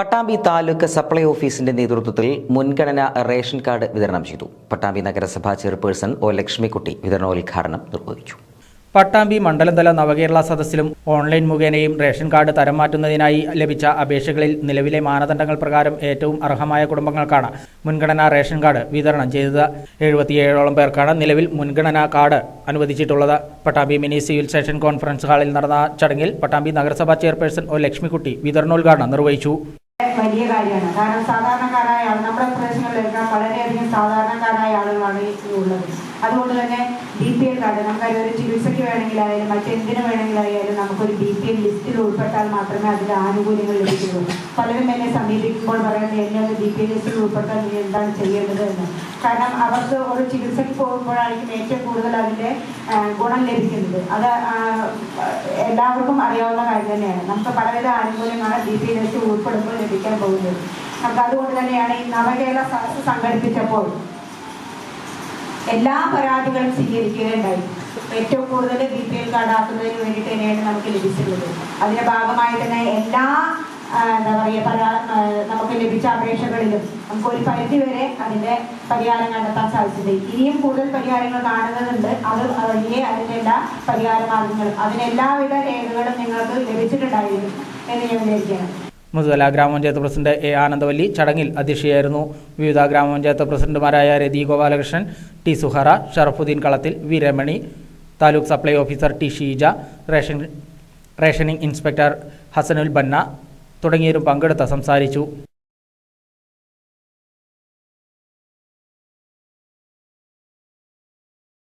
Pattambi taluk supply ഓഫീസിന്റെ നേതൃത്വത്തിൽ മുൻഗണന റേഷൻ കാർഡ് വിതരണം ചെയ്തു. പട്ടാമ്പി നഗരസഭാ ചെയർപേഴ്സൺ ഒ ലക്ഷ്മിക്കുട്ടി വിതരണോദ്ഘാടനം നിർവഹിച്ചു. പട്ടാമ്പി മണ്ഡലതല നവകേരള സദസ്സിലും ഓൺലൈൻ മുഖേനയും റേഷൻ കാർഡ് തരം മാറ്റുന്നതിനായി ലഭിച്ച അപേക്ഷകളിൽ നിലവിലെ മാനദണ്ഡങ്ങൾ പ്രകാരം ഏറ്റവും അർഹമായ കുടുംബങ്ങൾക്കാണ് മുൻഗണനാ റേഷൻ കാർഡ് വിതരണം ചെയ്തത്. എഴുപത്തിയേഴോളം പേർക്കാണ് നിലവിൽ മുൻഗണനാ card അനുവദിച്ചിട്ടുള്ളത്. Pattambi mini civil station conference ഹാളിൽ നടന്ന ചടങ്ങിൽ പട്ടാമ്പി നഗരസഭാ ചെയർപേഴ്സൺ ഒ ലക്ഷ്മിക്കുട്ടി വിതരണോദ്ഘാടനം നിർവഹിച്ചു. വലിയ കാര്യമാണ്. കാരണം സാധാരണക്കാരായ ആൾ നമ്മുടെ പ്രദേശങ്ങളിലെല്ലാം വളരെയധികം സാധാരണക്കാരായ ആളുകളാണ് ഉള്ളത്. അതുകൊണ്ട് തന്നെ ബി പി എൽ കാർഡ് നമുക്കറിയാം ഒരു ചികിത്സയ്ക്ക് വേണമെങ്കിലായാലും മറ്റെന്തിനു വേണമെങ്കിലായാലും നമുക്കൊരു ബി പി എൽ ലിസ്റ്റിൽ ഉൾപ്പെട്ടാൽ മാത്രമേ അതിന്റെ ആനുകൂല്യങ്ങൾ ലഭിക്കുകയുള്ളൂ. പലരും എന്നെ സമീപിക്കുമ്പോൾ പറയുന്നത് എന്നെ ബി പി എൽ ലിസ്റ്റിൽ ഉൾപ്പെട്ടാൽ നീ എന്താണ് ചെയ്യേണ്ടത് എന്ന്? കാരണം അവർക്ക് ഒരു ചികിത്സയ്ക്ക് പോകുമ്പോഴായിരിക്കും ഏറ്റവും കൂടുതൽ അതിന്റെ ഗുണം ലഭിക്കുന്നത്. അത് എല്ലാവർക്കും അറിയാവുന്ന കാര്യം തന്നെയാണ്. നമുക്ക് പലവിധ ആനുകൂല്യമാണ് ബി പി എസ് ഉൾപ്പെടുമ്പോൾ ലഭിക്കാൻ പോകുന്നത്. നമുക്ക് അതുകൊണ്ട് തന്നെയാണ് ഈ നവകേരള സദസ് സംഘടിപ്പിച്ചപ്പോൾ എല്ലാ പരാതികളും സ്വീകരിക്കുകയുണ്ടായി. ഏറ്റവും കൂടുതൽ ബി പി എൽ കാർഡ് ആക്കുന്നതിന് വേണ്ടിയിട്ട് തന്നെയാണ് നമുക്ക് ലഭിച്ചിട്ടുള്ളത്. അതിന്റെ ഭാഗമായി തന്നെ എല്ലാ എന്താ പറയുക ആ, നമുക്ക് ലഭിച്ച അപേക്ഷകളിലും നമുക്ക് ഒരു പരിധി വരെ അതിന്റെ പരിഹാരം കണ്ടെത്താൻ സാധിച്ചിട്ടുണ്ട്. ഇനിയും കൂടുതൽ പരിഹാരങ്ങൾ കാണുന്നതുണ്ട്. അത് വലിയ അതിന്റെ എല്ലാ പരിഹാര മാർഗങ്ങളും അതിനെല്ലാവിധ രേഖകളും നിങ്ങൾക്ക് ലഭിച്ചിട്ടുണ്ടായിരിക്കും എന്ന് ഞാൻ വിചാരിക്കുകയാണ്. മുതല ഗ്രാമപഞ്ചായത്ത് പ്രസിഡന്റ് എ ആനന്ദവല്ലി ചടങ്ങിൽ അധ്യക്ഷയായിരുന്നു. വിവിധ ഗ്രാമപഞ്ചായത്ത് പ്രസിഡന്റുമാരായ Rathi Gopalakrishnan T Suhara Sharafudheen Kalathil V Ramani taluk supply officer T Sheeja ration rationing inspector Hasanul Banna തുടങ്ങിയവരും പങ്കെടുത്ത് സംസാരിച്ചു